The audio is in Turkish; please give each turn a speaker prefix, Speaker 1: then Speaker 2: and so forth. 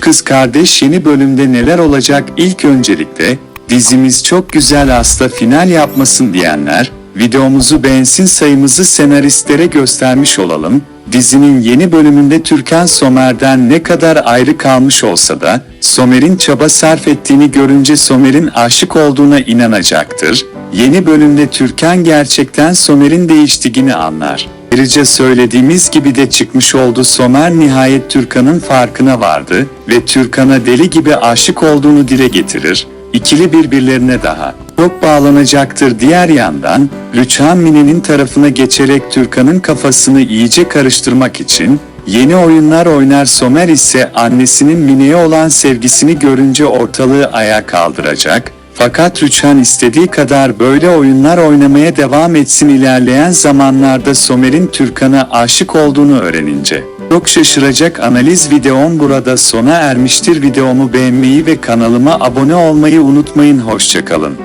Speaker 1: Kız Kardeş yeni bölümde neler olacak ilk öncelikle dizimiz çok güzel hasta final yapmasın diyenler videomuzu beğensin sayımızı senaristlere göstermiş olalım. Dizinin yeni bölümünde Türkan Somer'den ne kadar ayrı kalmış olsa da Somer'in çaba sarf ettiğini görünce Somer'in aşık olduğuna inanacaktır. Yeni bölümde Türkan gerçekten Somer'in değiştiğini anlar. Ayrıca söylediğimiz gibi de çıkmış oldu Somer nihayet Türkan'ın farkına vardı ve Türkan'a deli gibi aşık olduğunu dile getirir. İkili birbirlerine daha çok bağlanacaktır. Diğer yandan Rüçhan Mine'nin tarafına geçerek Türkan'ın kafasını iyice karıştırmak için yeni oyunlar oynar Somer ise annesinin Mine'ye olan sevgisini görünce ortalığı ayağa kaldıracak. Fakat Rüçhan istediği kadar böyle oyunlar oynamaya devam etsin ilerleyen zamanlarda Somer'in Türkan'a aşık olduğunu öğrenince. Çok şaşıracak analiz videom burada sona ermiştir. Videomu beğenmeyi ve kanalıma abone olmayı unutmayın. Hoşçakalın.